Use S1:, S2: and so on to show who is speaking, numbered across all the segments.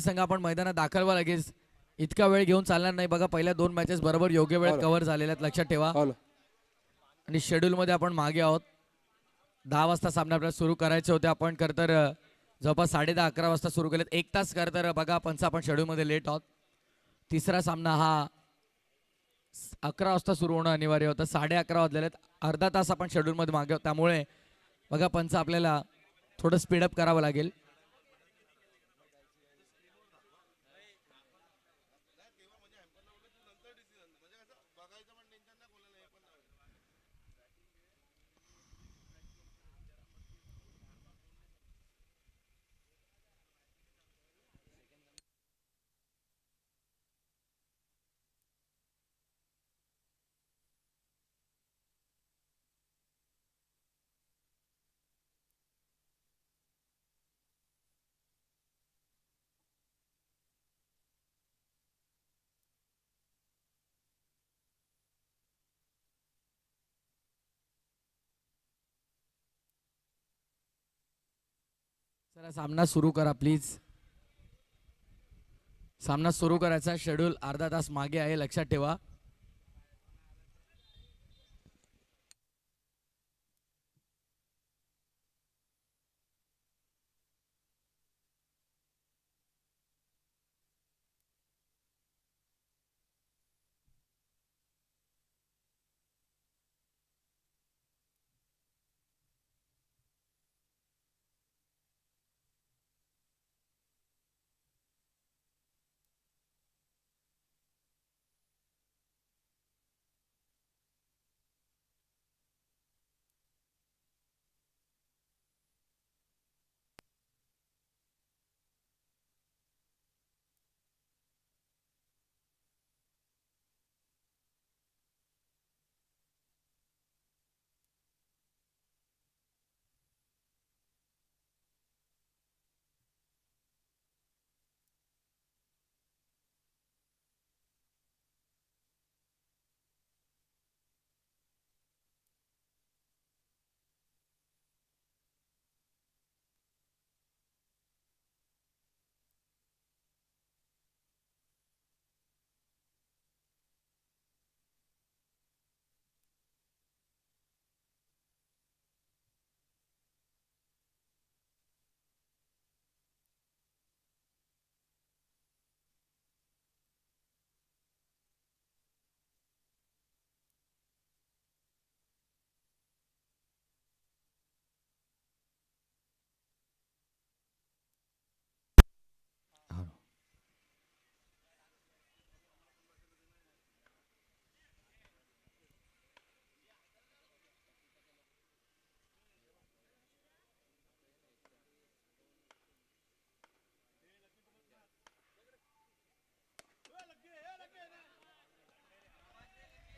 S1: संघ आपण मैदानात दाखल व्हा लगेच. इतका वेळ घेऊन चालणार नाही. बघा पहिल्या दोन मॅचेस बरोबर योग्य वेळेत
S2: हो ना.
S1: कव्हर झालेल्या आहेत. लक्षात ठेवा.
S2: हो
S1: आणि schedule मध्ये आपण मागे आहोत. दहा वाजता सामने आपल्याला सुरू करायचे होते. आपण तर जवळपास साडे दहा अकरा वाजता सुरू केलेत. एक तास खरं तर बघा पंच आपण schedule मध्ये लेट आहोत. तिसरा सामना हा अकरा वाजता सुरू होणं अनिवार्य होतं. साडे अकरा वाजलेले आहेत. अर्धा तास आपण schedule मध्ये मागे त्यामुळे बघा पंच आपल्याला थोडं स्पीडअप करावं लागेल. चला सामना सुरू करा प्लीज सामना सुरू करायचा शेड्यूल अर्धा तास मागे आहे लक्षात ठेवा.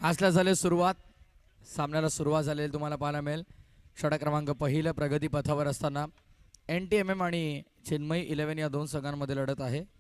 S1: आजला झाले सुरुवात. सामन्याला सुरुवात झालेली तुम्हाला पाहायला मिळेल. षटक क्रमांक पहिलं प्रगती पथावर असताना एन टी एम एम आणि चिन्मय इलेव्हन या दोन संघांमध्ये लढत आहे.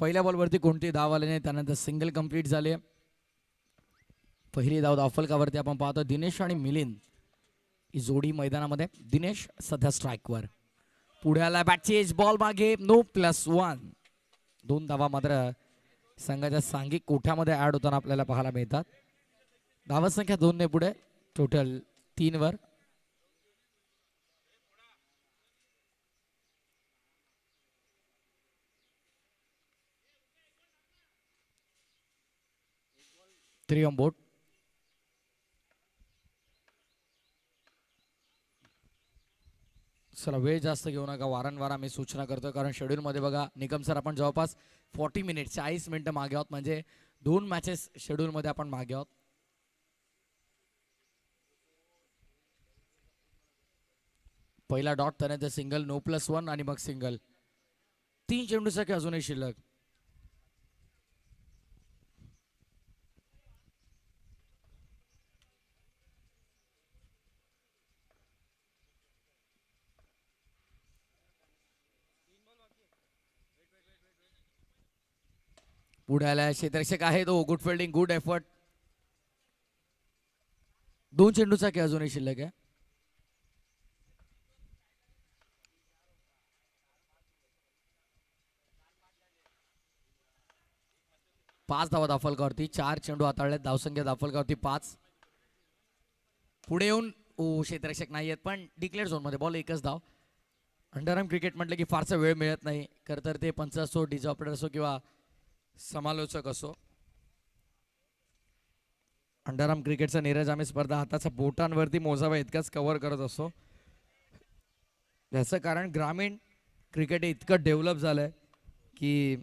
S1: पहिल्या बॉलवरती कोणती धाव आले नाही त्यानंतर सिंगल कंप्लीट झाले. पहिली धाव दाफलकावरती आपण पाहतो. दिनेश आणि मिलिंद ही जोडी मैदानामध्ये. दिनेश सध्या स्ट्राईकवर पुढ्याला आला बॅटचेज बॉल मागे. नो प्लस वन दोन धावा मात्र संघाच्या सांघिक कोठ्यामध्ये ऍड होताना आपल्याला पाहायला मिळतात. धावसंख्या संख्या पुढे. टोटल तीनवर. Three three board. बोर्ड चला वेळ जास्त घेऊ नका. वारंवार आम्ही सूचना करतो कारण शेड्यूलमध्ये बघा निकम सर आपण जवळपास फॉर्टी मिनिट चाळीस मिनिटं मागे आहोत. म्हणजे दोन मॅचेस शेड्यूलमध्ये आपण मागे आहोत. पहिला डॉट त्यानंतर सिंगल नो प्लस वन आणि मग सिंगल तीन चेंडूसाठी अजूनही शिल्लक. पुढे क्षेत्रक्षक आहे तो गुड फिल्डिंग गुड एफर्ट दोन चेंडूचा की अजूनही शिल्लक आहे. पाच धावा दाफलकावरती चार चेंडू हाताळलेत. धावसंख्या दाफलकावरती पाच. पुढे येऊन ओ क्षेत्ररक्षक नाही आहेत पण डिक्लेअर झोनमध्ये बॉल एकच धाव. अंडरआर्म क्रिकेट म्हटलं की फारसा वेळ मिळत नाही. खरं तर ते पंच असो डीजे ऑपरेटर असो किंवा समालोचक असो. अंडरआर्म क्रिकेटचा नीरज आम्ही स्पर्धा हाताच्या बोटांवरती मोजावा इतकाच कव्हर करत असो. याचं कारण ग्रामीण क्रिकेट इतकं डेव्हलप झालंय की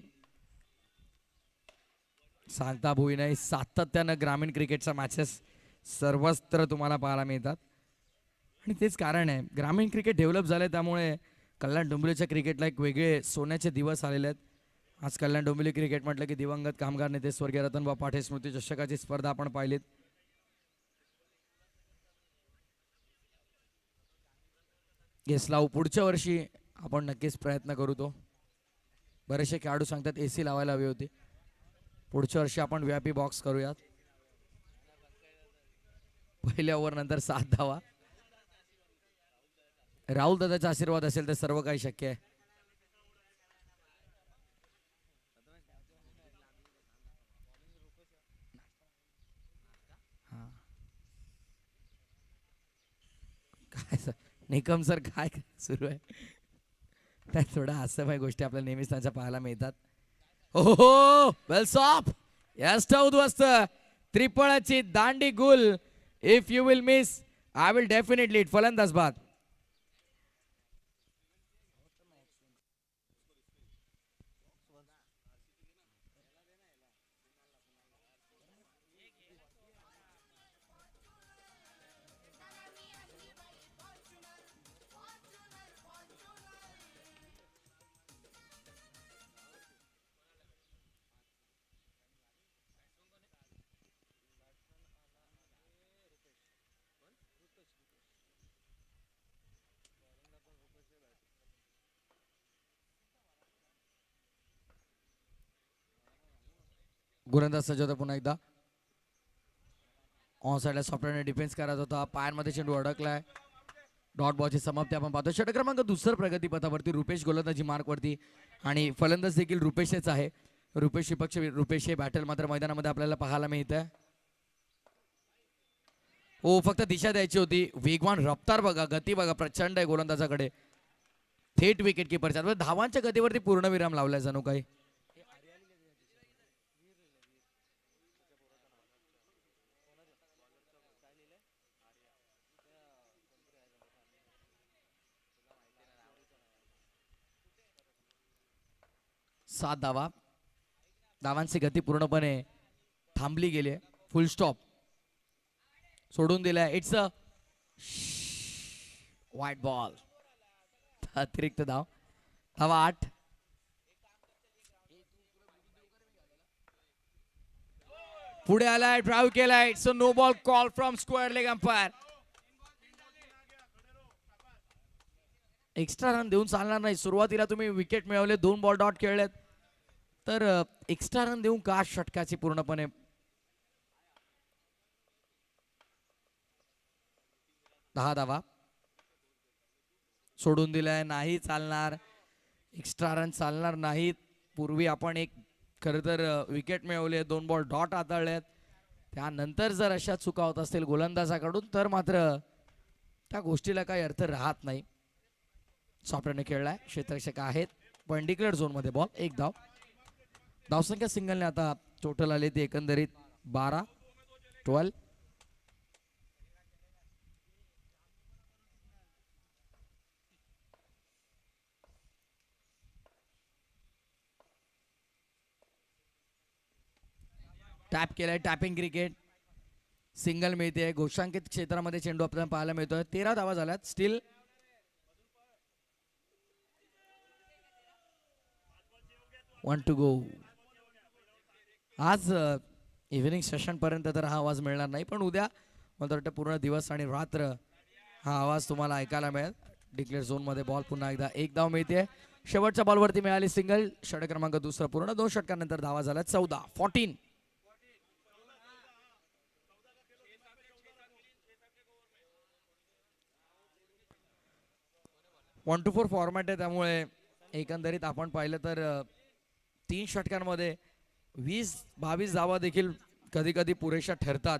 S1: सांगता भुई नाही सातत्यानं ग्रामीण क्रिकेटच्या मॅचेस सर्वत्र तुम्हाला पाहायला मिळतात. आणि तेच कारण आहे ग्रामीण क्रिकेट डेव्हलप झालं त्यामुळे कल्याण डोंबिवलीच्या क्रिकेटला एक वेगळे सोन्याचे दिवस आलेले आहेत. आज कल्याण डोंबिवली क्रिकेट म्हटलं की दिवंगत कामगार नेते स्वर्गीय रतनबा पाठे स्मृती चषकाची स्पर्धा आपण पाहिलीत. गेस लावू पुढच्या वर्षी आपण नक्कीच प्रयत्न करू तो बरेचसे खेळाडू सांगतात ए सी लावायला हवी होती. पुढच्या वर्षी आपण व्यापी बॉक्स करूयात. पहिल्या ओव्हर नंतर सात धावा. राहुल दादाचा आशीर्वाद असेल तर सर्व काही शक्य आहे हा. काय सर निकम सर काय सुरू आहे? त्या थोडा हास्यमय गोष्टी आपल्याला नेहमीच त्यांच्या पाहायला मिळतात. हो वेल सॉप यस उद्ध्वस्त. त्रिपळाची दांडी गुल. If you will miss I will definitely it फलंदाज बाद गोलंदाज सज्ज होता पुन्हा एकदा. ऑन साईडला सॉफ्टवेअरने डिफेन्स करायचा होता. पायांमध्ये चेंडू अडकलाय. डॉट बॉलची समाप्ती आपण पाहतो. षटक क्रमांक दुसरं प्रगतीपथावरती रुपेश गोलंदाजी मार्कवरती आणि फलंदाज देखील रुपेशच आहे. रुपेश विपक्ष रुपेश हे बॅटल मात्र मैदानामध्ये आपल्याला पाहायला मिळतंय. हो फक्त दिशा द्यायची होती. वेगवान रफ्तार बघा गती बघा प्रचंड आहे गोलंदाजाकडे. थेट विकेट किपरच्या धावांच्या गतीवरती पूर्णविराम लावलाय जणू काही. सात धावा. धावांची गती पूर्णपणे थांबली गेली फुल स्टॉप सोडून दिलाय. इट्स अ वाईट बॉल अतिरिक्त धाव. धावा आठ. पुढे आलाय ड्राईव्ह केलाय. It's a no ball call from square leg umpire extra run देऊन चालणार नाही. सुरुवातीला तुम्ही विकेट मिळवले दोन बॉल डॉट खेळलेत. तर एक्स्ट्रा रन देऊन का षटकाची पूर्णपणे? दहा धावा. सोडून दिलाय नाही चालणार. एक्स्ट्रा रन चालणार नाहीत. पूर्वी आपण एक खरं तर विकेट मिळवले दोन बॉल डॉट हाताळलेत. त्यानंतर जर अशा चुका होत असतील गोलंदाजाकडून तर मात्र त्या गोष्टीला काही अर्थ राहत नाही. सॉफ्टवेअरने खेळलाय क्षेत्रक्षक आहेत. पण डिक्लेअर झोनमध्ये बॉल एक धाव. धावसंख्या सिंगलने आता टोटल आले ते एकंदरीत बारा ट्वेल्व टॅप केलाय टॅपिंग क्रिकेट सिंगल मिळते. घोषांकित क्षेत्रामध्ये चेंडू आपल्याला पाहायला मिळतोय. तेरा धावा झाल्यात. स्टील वन टू गो आज इव्हिनिंग सेशन पर्यंत तर हा आवाज मिळणार नाही पण उद्या मला वाटतं पूर्ण दिवस आणि रात्र हा आवाज तुम्हाला ऐकायला मिळेल. डिक्लेअर झोनमध्ये बॉल पुन्हा एकदा एक धाव मिळते शेवटच्या बॉलवरती मिळाली सिंगल षटक क्रमांक दुसरा पूर्ण दोन षटकानंतर धावा झाला चौदा fourteen one two four format आहे त्यामुळे एकंदरीत आपण पाहिलं तर तीन षटकांमध्ये वीस बावीस धावा देखील कधी कधी पुरेशा ठरतात.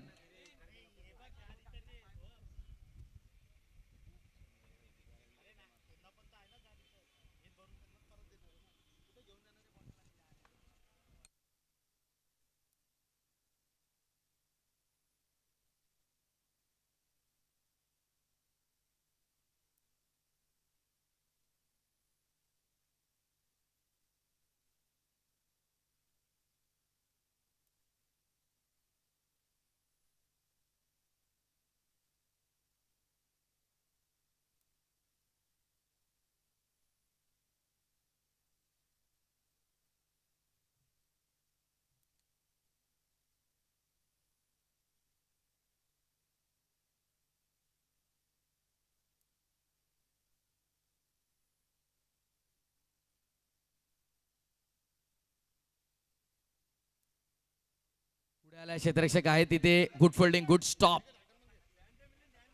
S1: पुढे क्षेत्ररक्षक आहे तिथे गुड फोल्डिंग गुड स्टॉप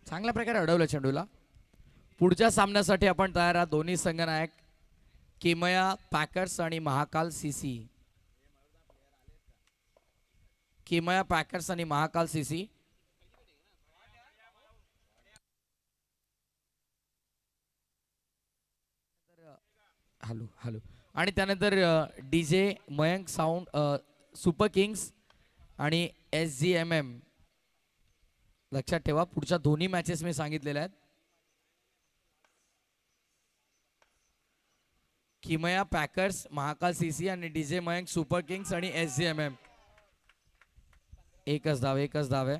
S1: चांगल्या प्रकारे अडवलं चेंडूला. पुढच्या सामन्यासाठी आपण तयार आहात दोन्ही संघनायक किमया पॅकर्स आणि महाकाल सीसी किमया पॅकर्स आणि महाकाल सीसी हॅलो हॅलो. आणि त्यानंतर D J Mayank sound super kings आणि एस जी एम एम लक्षात ठेवा पुढच्या दोन्ही मॅचेस मी सांगितलेल्या आहेत. Kimaya packers Mahakal C C आणि D J Mayank super kings आणि एस जी एम एम एकच धाव एकच धाव आहे.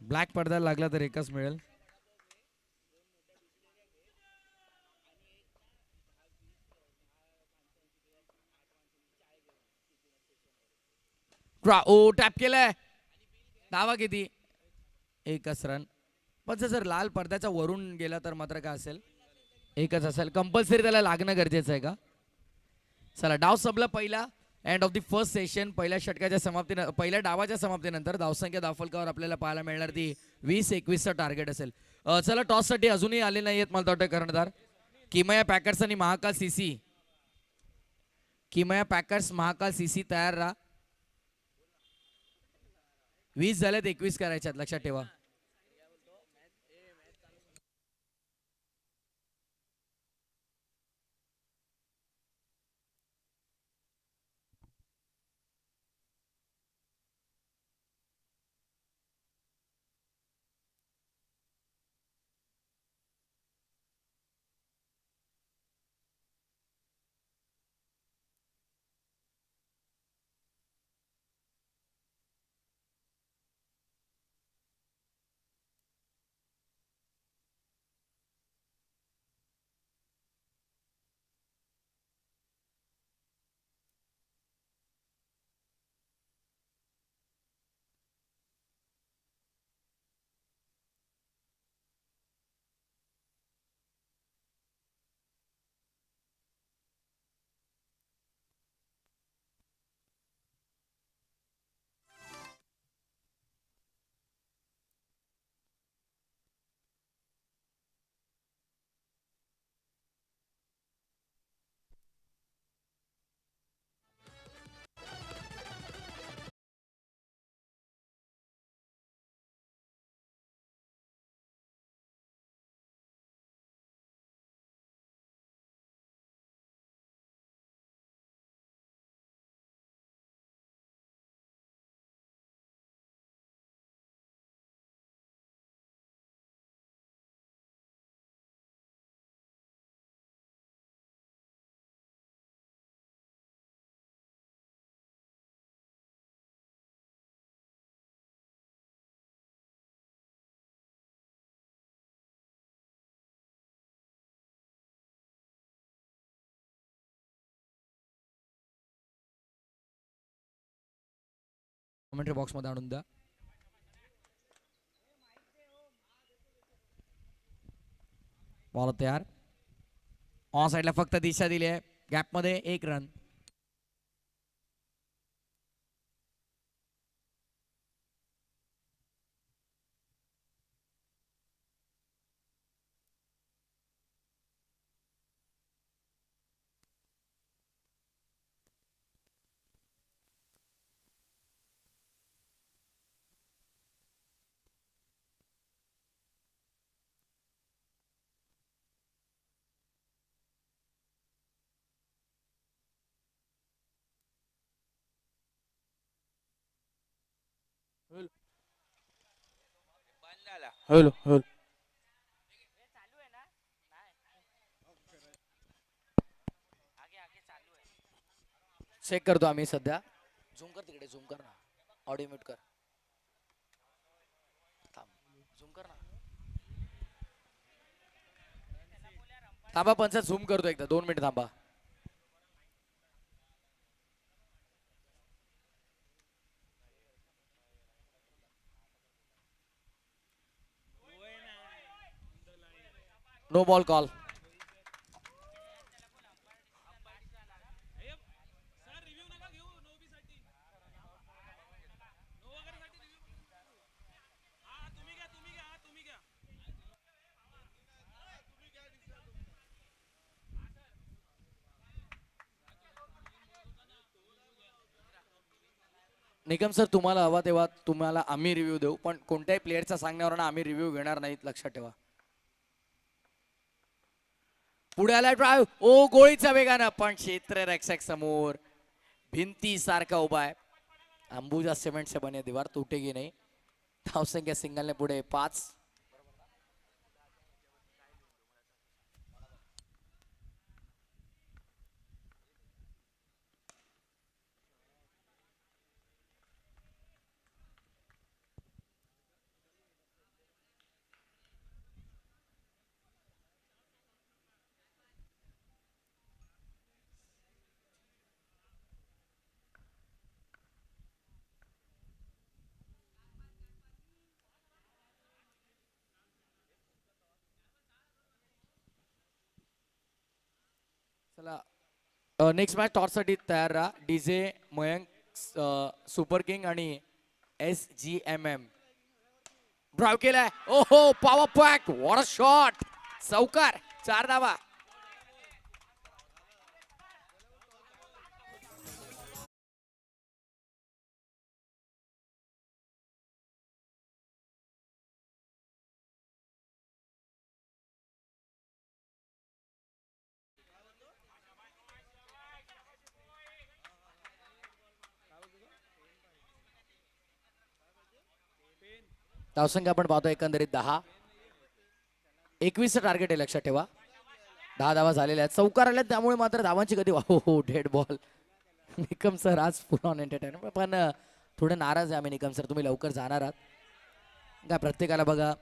S1: ब्लॅक पडद्याला लागला तर एकच मिळेल. ट्रा ओ टॅप केलाय. धावा किती? एकच रन पण जर लाल पडद्याचा वरून गेला तर मात्र काय असेल? एकच असेल. कंपल्सरी त्याला लागणं गरजेचं आहे का? चला डाव संपला पहिला. End of the first session पहिल्या षटकाच्या समाप्ती पहिल्या डावाच्या समाप्तीनंतर धावसंख्या दाफलकावर आपल्याला पाहायला मिळणार ती वीस एकवीसचं टार्गेट असेल. चला टॉससाठी अजूनही आले नाही आहेत मला वाटतं कर्णधार. किमया पॅकर्स आणि Mahakal CC Kimaya Packers Mahakal CC तयार राहा. वीस झाल्यात एकवीस करायच्यात लक्षात ठेवा. कमेंट्री बॉक्समध्ये आणून द्या. बॉल तयार. ऑन साईडला फक्त दिशा दिली आहे. गॅपमध्ये एक रन
S2: हॅलो. हॅलो
S1: चेक करतो आम्ही सध्या. झूम कर तिकडे झूम कर ना. ऑडिओ म्यूट कर. थांब. झूम कर ना. थांबा पंच झूम करतो एकदा. दोन मिनिट थांबा. No ball call Nikam sir तुम्हाला हवा तेव्हा तुम्हाला आम्ही रिव्ह्यू देऊ पण कोणत्याही प्लेअरचा सांगण्यावर आम्ही रिव्ह्यू घेणार नाहीत लक्षात ठेवा. पुढे आला ड्राईव्ह ओ गोळीचा वेगानं पण क्षेत्र रक्षक समोर. भिंती सारखा उभा आहे. अंबुजा सिमेंटचे बने दीवार तुटेगी नाही. धावसंख्या सिंगलने पुढे. पाच. चला. नेक्स्ट मॅच टॉससाठी तयार राहा. D J Mayank super king आणि S G M M draw केलाय. ओहो पॉवर पॅक वॉट शॉट चौकार. चार धावा. धावसंख्या आपण पाहतो एकंदरीत दहा. एकवीसचं टार्गेट आहे लक्षात ठेवा. दहा धावा झालेल्या आहेत. चौकार आल्या त्यामुळे मात्र धावांची गती हो हो डेड बॉल निकम सर आज फुल ऑन एंटरटेनमेंट पण थोडे नाराज आहे आम्ही निकम सर तुम्ही लवकर जाणार आहात. काय प्रत्येकाला बघा.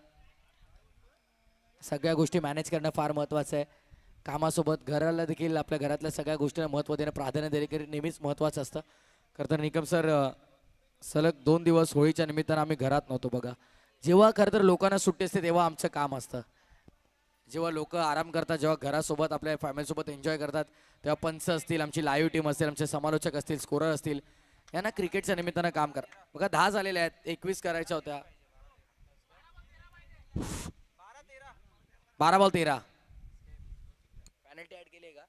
S1: सगळ्या गोष्टी मॅनेज करणं फार महत्त्वाचं आहे. कामासोबत घराला देखील आपल्या घरातल्या सगळ्या गोष्टींना महत्त्व देणं प्राधान्य देणे की नेहमीच महत्त्वाचं असतं. खरं तर निकम सर सलग दोन दिवस होळीच्या निमित्तानं आम्ही घरात नव्हतो बघा. जेव्हा खरं तर लोकांना सुट्टी असते तेव्हा आमचं काम असतं. जेव्हा लोक आराम करतात जेव्हा घरासोबत आपल्या फॅमिलीसोबत एन्जॉय करतात तेव्हा पंच असतील आमची लाईव्ह टीम असतील आमचे समालोचक असतील स्कोरर असतील यांना क्रिकेटच्या निमित्तानं काम करा. बघा दहा झालेल्या आहेत एकवीस करायच्या होत्या. बारा बॉल तेरा. पॅनल्टी ऍड केली का?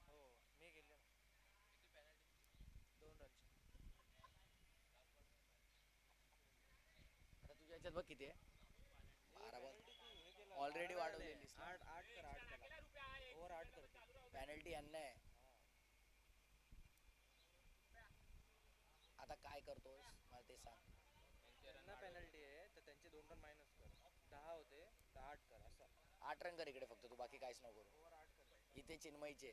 S1: तुझ्या याच्यात बघ किती आहे. ऑलरेडी वाढवलेली पॅनल्टी यांना आहे आता काय करतोस? मला ते सांग.
S2: त्यांना पेनल्टी आहे तर त्यांचे दोन रन मायनस कर. दहा होते तर आठ कर असं.
S1: आठ रन कर इकडे फक्त तू बाकी काहीच नको करू. इथे चिन्मयचे.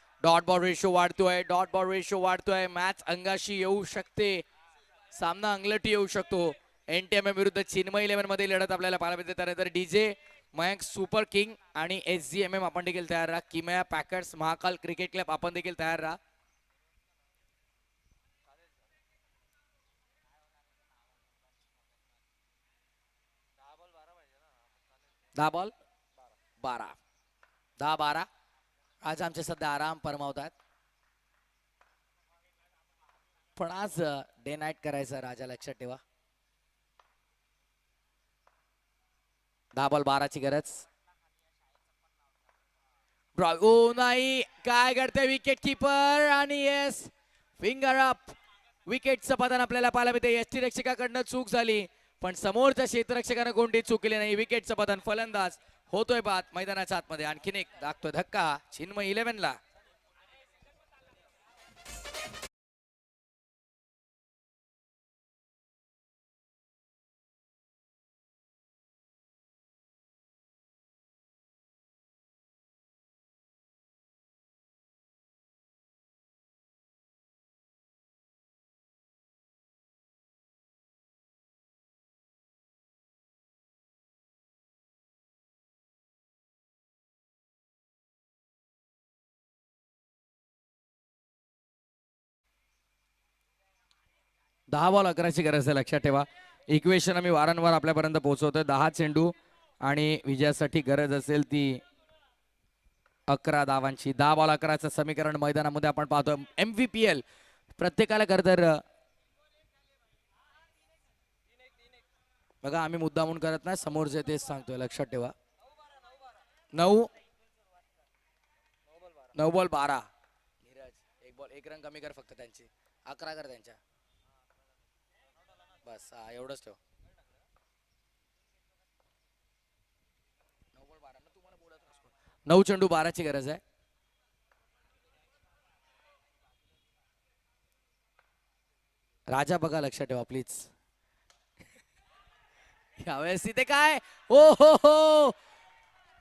S2: डॉट
S1: बॉल रेशो वाढतोय डॉट बॉल रेशो वाढतोय. मॅच अंगाशी येऊ शकते. सामना अंगलटी येऊ शकतो. एन टी एम एम विरुद्ध चिन्मय इलेव्हनमध्ये लढत आपल्याला पाहायला मिळते. त्यानंतर D J Mayank super king आणि एस जी एम एम आपण देखील तयार राहा. किमया पॅकर्स महाकाल क्रिकेट क्लब आपण देखील तयार राहा.
S2: दहा बॉल बारा
S1: दहा बॉल बारा. दहा बारा. आज आमचे सध्या आराम परमावतात पण आज डे नाईट करायचं राजा लक्षात ठेवा. दहा बॉल बाराची गरज. ओ नाही. काय करते विकेट किपर आणि येस फिंगर अप विकेट पतन आपल्याला पाहायला मिळते एस टी रक्षकाकडनं चूक झाली. पण समोरच्या क्षेत्ररक्षकानं कोणती चूक केली नाही. विकेटचं पतन फलंदाज होतोय बाद मैदानाच्या आतमध्ये. आणखीन एक लागतोय धक्का. चिन्मय इलेव्हनला. दहा बॉल अकराची गरज आहे लक्षात ठेवा. इक्वेशन आम्ही वारंवार आपल्यापर्यंत पोहोचवतोय. दहा चेंडू आणि विजयासाठी गरज असेल ती अकरा धावांची. दहा बॉल अकराचं समीकरण मैदानामध्ये आपण पाहतो एम व्ही पी एल प्रत्येकाला खरं तर बघा आम्ही मुद्दा म्हणून करत नाही समोरचे तेच सांगतोय लक्षात ठेवा. नऊ. नऊ बॉल बारा. नीरज एक बॉल एक रन कमी कर फक्त त्यांची. अकरा कर त्यांच्या. बस हा एवढंच ठेव. नऊ चेंडू बाराची गरज आहे. राजा बघा लक्षात ठेवा प्लीज यावेळेस इथे काय? ओ हो हो. हो.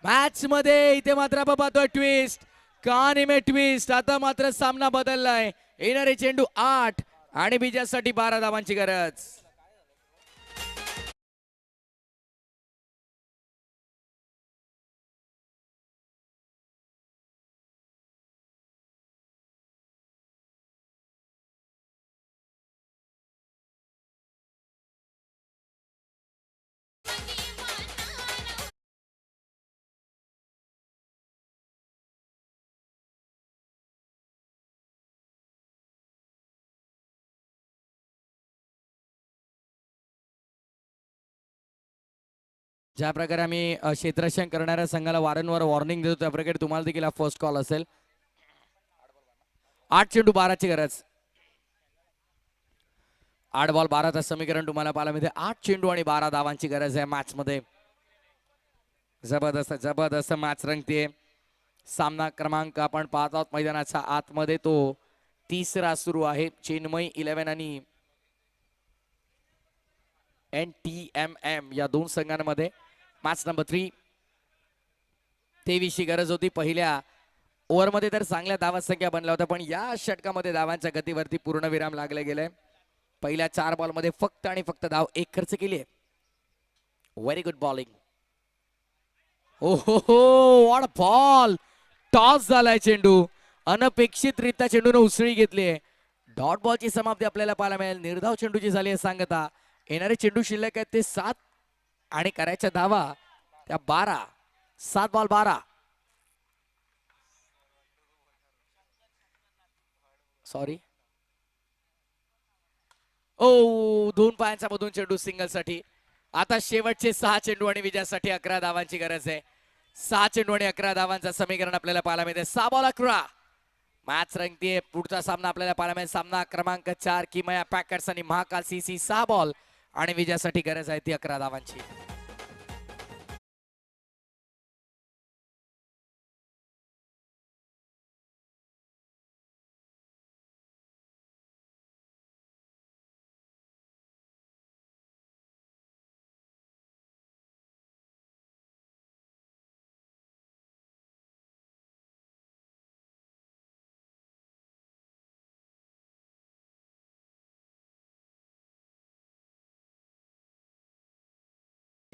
S1: मॅच मध्ये इथे मात्र आपण पाहतोय ट्विस्ट कानिमे ट्विस्ट आता मात्र सामना बदललाय. येणारे चेंडू आठ आणि बीजासाठी बारा धावांची गरज. ज्या प्रकारे आम्ही अ, क्षेत्ररक्षण करणाऱ्या संघाला वारंवार वॉर्निंग देतो त्या प्रकारे तुम्हाला देखील हा फर्स्ट कॉल असेल. आठ चेंडू बाराची गरज. आठ बॉल बाराचं समीकरण तुम्हाला पाहायला मिळते. आठ चेंडू आणि बारा धावांची गरज आहे मॅच मध्ये जबरदस्त जबरदस्त मॅच रंगते सामना क्रमांक आपण पाहत आहोत मैदानाच्या आतमध्ये तो तिसरा सुरू आहे. चेन्मई इलेव्हन आणि एन टी एम एम या दोन संघांमध्ये. मॅच नंबर थ्री तेवीसची गरज होती. पहिल्या ओव्हरमध्ये तर चांगल्या धावा संख्या बनल्या होत्या पण या षटकामध्ये धावांच्या गतीवरती पूर्ण विराम लागले गेले. पहिल्या चार बॉलमध्ये फक्त आणि फक्त धाव एक खर्च केली आहे. व्हेरी गुड बॉलिंग ओ हो हो वॉट बॉल टॉस झालाय चेंडू. अनपेक्षितरित्या चेंडूने उसळी घेतली आहे. डॉट बॉलची समाप्ती आपल्याला पाहायला मिळेल. निर्धाव चेंडूची झाली आहे सांगता. येणारे चेंडू शिल्लक आहेत ते सात आणि करायचा धावा त्या बारा सात बॉल बारा. सॉरी ओ दोन पायांच्या मधून चेंडू सिंगलसाठी आता शेवटचे सहा चेंडू आणि विजयासाठी अकरा धावांची गरज आहे. सहा चेंडू आणि अकरा धावांचं समीकरण आपल्याला पाहायला मिळते सहा बॉल अकरा. मॅच रंगतीये. पुढचा सामना आपल्याला पाहायला मिळेल. सामना क्रमांक चार किमया पॅकर्स आणि महाकाल सी सहा बॉल आणि विजयासाठी गरज आहे ती अकरा धावांची.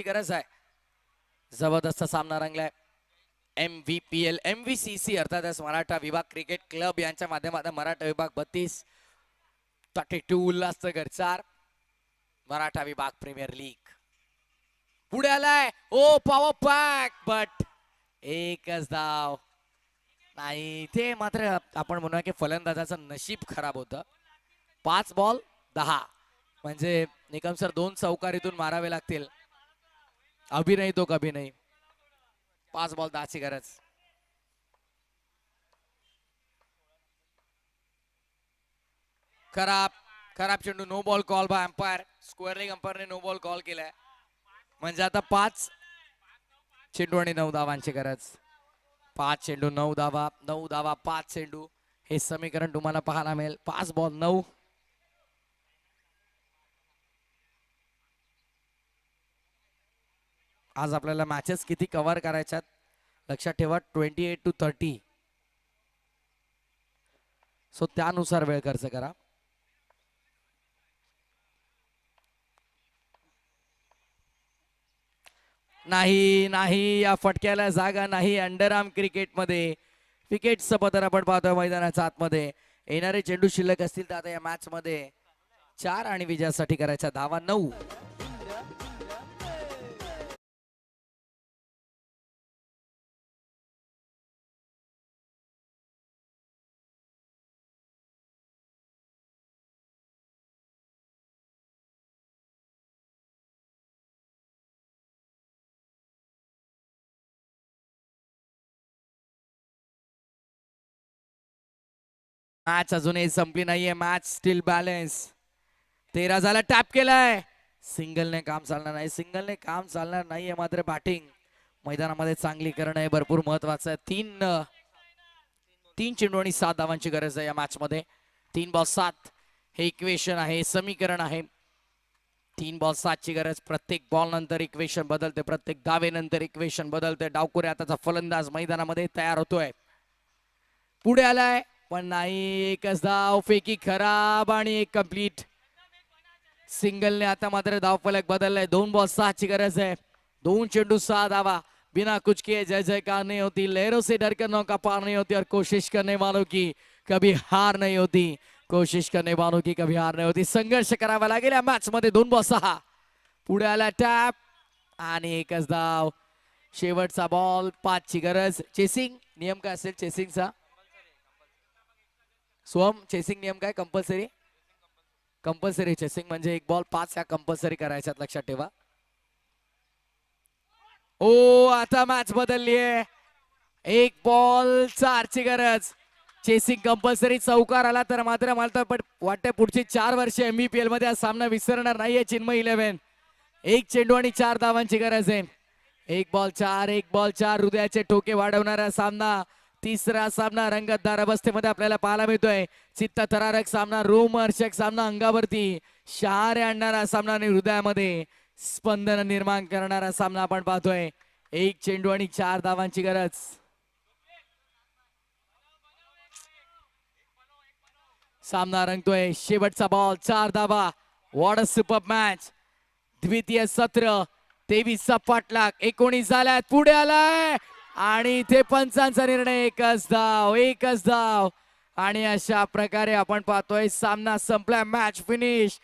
S1: गरज आहे. जबरदस्त सामना रंगलाय. M V P L M V C C अर्थातच मराठा विभाग क्रिकेट क्लब यांच्या माध्यमातून मराठा विभाग बत्तीस थर्टी टू उल्हास चार मराठा विभाग प्रीमियर लीग पुढे आलाय. ओ पॉवर पॅक बट एकच धाव. नाही ते मात्र आपण म्हणूया की फलंदाजाचं नशीब खराब होतं. पाच बॉल दहा. म्हणजे निकम सर दोन चौकारीतून मारावे लागतील. अभिनय तो कभी नाही पाच बॉल दहाची गरज. खराब खराब चेंडू no ball call by umpire स्क्वेअरलिंग अंपायरने नो बॉल कॉल केलाय. म्हणजे आता पाच चेंडू आणि नऊ धावांची गरज. पाच चेंडू नऊ धावा नऊ धावा पाच चेंडू. हे समीकरण तुम्हाला पाहायला मिळेल. पाच बॉल नऊ. आज आपल्याला मॅचेस किती कव्हर करायच्यात? लक्षात ठेवा twenty eight to thirty so त्यानुसार वेळ खर्च करा. नाही नाही या फटक्याला जागा नाही अंडरआर्म क्रिकेटमध्ये विकेटचं पत्र आपण पाहतोय मैदानाच्या आतमध्ये. येणारे चेंडू शिल्लक असतील तर आता या मॅचमध्ये चार आणि विजयासाठी करायच्या धावा नऊ. मॅच अजूनही संपली नाहीये मॅच स्टील बॅलन्स. तेरा झाला टॅप केलाय. सिंगलने काम चालणार नाही सिंगलने काम चालणार नाहीये मात्र बॅटिंग. मैदानामध्ये चांगली करणं हे भरपूर महत्वाचं आहे. तीन तीन चेंडू आणि सात धावांची गरज आहे या मॅच मध्ये तीन बॉल सात. हे इक्वेशन आहे समीकरण आहे. तीन बॉल सातची गरज प्रत्येक बॉल नंतर इक्वेशन बदलते प्रत्येक दावेनंतर इक्वेशन बदलते. डावकुरे आताचा फलंदाज मैदानामध्ये तयार होतोय. पुढे आलाय पण नाही एकच धाव फेकी खराब आणि एक कंप्लीट सिंगलने आता मात्र धाव फलक बदललाय. दोन बॉल सहाची गरज आहे. दोन चेंडू सहा धावा. बिना कुछ किए जय जयकार नहीं होती. लहरों से डर कर नौका पार नहीं होती और कोशिश करने वालों की कभी हार नहीं होती. कोशिश करने वालों की कभी हार नहीं होती. संघर्ष करावा लागेल या मॅच मध्ये दोन बॉल सहा. पुढे आला टॅप आणि एकच धाव. शेवटचा बॉल पाचची गरज. चेसिंग नियम काय असेल? चेसिंगचा स्वम चेसिंग नियम काय? कंपल्सरी कंपल्सरी चेसिंग म्हणजे एक बॉल पाच ह्या कंपल्सरी करायच्यात लक्षात ठेवा. ओ आता मॅच बदलली आहे एक बॉल चारची गरज. चेसिंग कंपल्सरी चौकार आला तर मात्र मला तर पण वाटतंय पुढची चार वर्ष एमबीपीएलमध्ये हा सामना विसरणार नाहीये चिन्मय इलेव्हन एक चेंडू आणि चार धावांची गरज आहे. एक बॉल चार एक बॉल चार हृदयाचे ठोके वाढवणारा सामना. तिसरा सामना रंगतदार अवस्थेमध्ये आपल्याला पाहायला मिळतोय. चित्त थरारक सामना रोमर्षक सामना अंगावरती. शहारे आणणारा सामना आणि हृदयामध्ये स्पंदन निर्माण करणारा सामना आपण पाहतोय. एक चेंडू आणि चार धावांची गरज. सामना रंगतोय. शेवटचा बॉल चार धावा. वॉट अ सुपर मॅच द्वितीय सत्र तेवीसचा पाठलाग एकोणीस झाल्यात. पुढे आलाय. आणि इथे पंचांचा निर्णय एकच धाव एकच धाव. आणि अशा प्रकारे आपण पाहतोय सामना संपलाय मॅच फिनिश